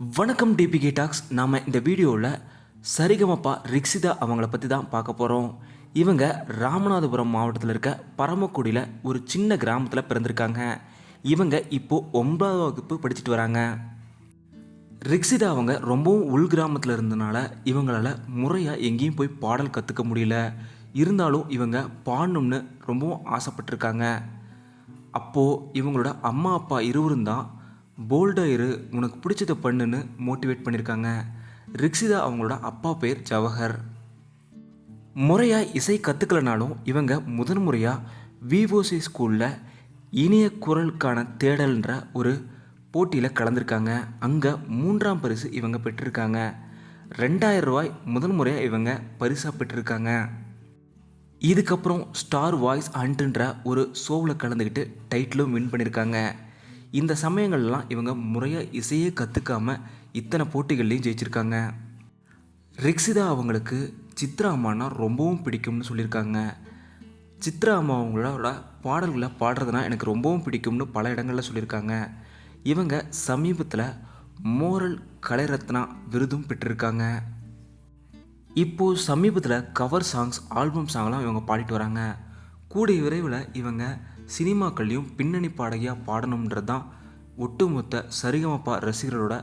வணக்கம் DPK tax நாம் இந்த வீடியோவில் சரிகமப்பா ரிக்ஸிதா அவங்கள பற்றி தான் பார்க்க போகிறோம் இவங்க ராமநாதபுரம் மாவட்டத்தில் இருக்க பரமக்குடியில் ஒரு சின்ன கிராமத்தில் பிறந்திருக்காங்க. இவங்க இப்போது ஒன்பதாவது வகுப்பு படிச்சுட்டு வராங்க. ரிக்ஸிதா அவங்க ரொம்பவும் உள் கிராமத்தில் இருந்தனால இவங்களால முறையாக எங்கேயும் போய் பாடல் கற்றுக்க முடியல. இருந்தாலும் இவங்க பாடணும்னு ரொம்பவும் ஆசைப்பட்டிருக்காங்க. அப்போது இவங்களோட அம்மா அப்பா இருவரும் தான் போல்டாக இரு உனக்கு பிடிச்சதை பண்ணுன்னு மோட்டிவேட் பண்ணியிருக்காங்க ரிக்ஸிதா அவங்களோட அப்பா பேர் ஜவஹர். முறையாக இசை கற்றுக்கலனாலும் இவங்க முதன் முறையாக விவோசி ஸ்கூலில் இனிய குரலுக்கான தேடல்ன்ற ஒரு போட்டியில் கலந்துருக்காங்க. அங்கே மூன்றாம் பரிசு இவங்க பெற்றிருக்காங்க. ரெண்டாயிரம் ரூபாய் முதன் முறையாக இவங்க பரிசாக பெற்றிருக்காங்க. இதுக்கப்புறம் ஸ்டார் வாய்ஸ் ஹண்ட்ன்ற ஒரு ஷோவில் கலந்துக்கிட்டு டைட்டிலும் வின் பண்ணியிருக்காங்க இந்த சமயங்கள்லாம் இவங்க முறையாக இசையே கற்றுக்காம இத்தனை போட்டிகள்லையும் ஜெயிச்சிருக்காங்க. ரிக்ஸிதா அவங்களுக்கு சித்ரா அம்மானா ரொம்பவும் பிடிக்கும்னு சொல்லியிருக்காங்க. சித்ரா அம்மா அவங்களோட பாடல்களை பாடுறதுனா எனக்கு ரொம்பவும் பிடிக்கும்னு பல இடங்களில் சொல்லியிருக்காங்க. இவங்க சமீபத்தில் மோரல் கலைரத்னா விருதும் பெற்றிருக்காங்க. இப்போது சமீபத்தில் கவர் சாங்ஸ் ஆல்பம் சாங்லாம் இவங்க பாடிட்டு வராங்க. கூடிய விரைவில் இவங்க சினிமாக்கள்லையும் பின்னணி பாடகியாக பாடணுன்றது தான் ஒட்டுமொத்த சரிகமப்பா ரசிகர்களோட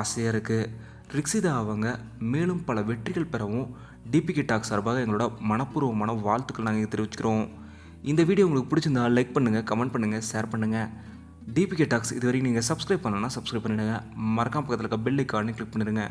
ஆசையாக இருக்குது ரிக்ஸிதா அவங்க மேலும் பல வெற்றிகள் பெறவும் டிபிகே டாக் சார்பாக எங்களோட மனப்பூர்வமான வாழ்த்துக்கள் நாங்கள் தெரிவிச்சுக்கிறோம். இந்த வீடியோ உங்களுக்கு பிடிச்சிருந்தா லைக் பண்ணுங்கள் கமெண்ட் பண்ணுங்கள் ஷேர் பண்ணுங்கள் டிபிகே டாக்ஸ் இது வரைக்கும் நீங்கள் சப்ஸ்கிரைப் பண்ணலன்னா சப்ஸ்கிரைப் பண்ணிடுங்க. மறக்காம பக்கத்தில் இருக்க பெல் ஐக்கானே கிளிக் பண்ணிடுங்க.